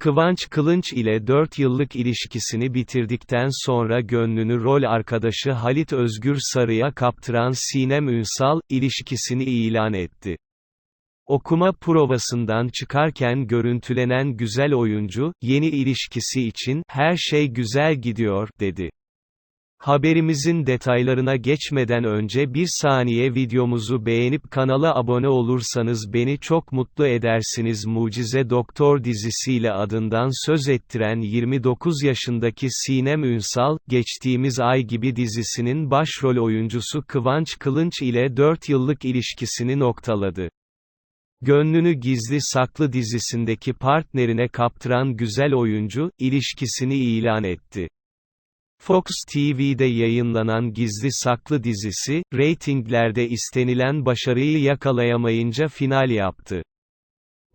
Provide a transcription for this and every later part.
Kıvanç Kılınç ile 4 yıllık ilişkisini bitirdikten sonra gönlünü rol arkadaşı Halit Özgür Sarı'ya kaptıran Sinem Ünsal, ilişkisini ilan etti. Okuma provasından çıkarken görüntülenen güzel oyuncu, yeni ilişkisi için, her şey güzel gidiyor, dedi. Haberimizin detaylarına geçmeden önce bir saniye videomuzu beğenip kanala abone olursanız beni çok mutlu edersiniz. Mucize Doktor dizisiyle adından söz ettiren 29 yaşındaki Sinem Ünsal, geçtiğimiz ay gibi dizisinin başrol oyuncusu Kıvanç Kılınç ile 4 yıllık ilişkisini noktaladı. Gönlünü Gizli Saklı dizisindeki partnerine kaptıran güzel oyuncu, ilişkisini ilan etti. Fox TV'de yayınlanan Gizli Saklı dizisi, reytinglerde istenilen başarıyı yakalayamayınca final yaptı.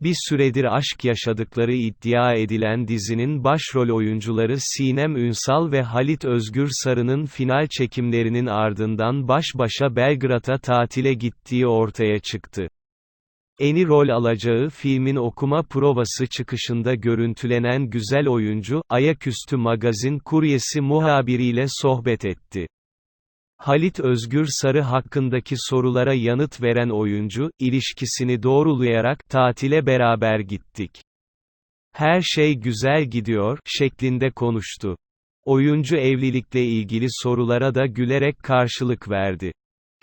Bir süredir aşk yaşadıkları iddia edilen dizinin başrol oyuncuları Sinem Ünsal ve Halit Özgür Sarı'nın final çekimlerinin ardından baş başa Belgrad'a tatile gittiği ortaya çıktı. Eni rol alacağı filmin okuma provası çıkışında görüntülenen güzel oyuncu, Ayaküstü magazin kuryesi muhabiriyle sohbet etti. Halit Özgür Sarı hakkındaki sorulara yanıt veren oyuncu, ilişkisini doğrulayarak, tatile beraber gittik. Her şey güzel gidiyor, şeklinde konuştu. Oyuncu evlilikle ilgili sorulara da gülerek karşılık verdi.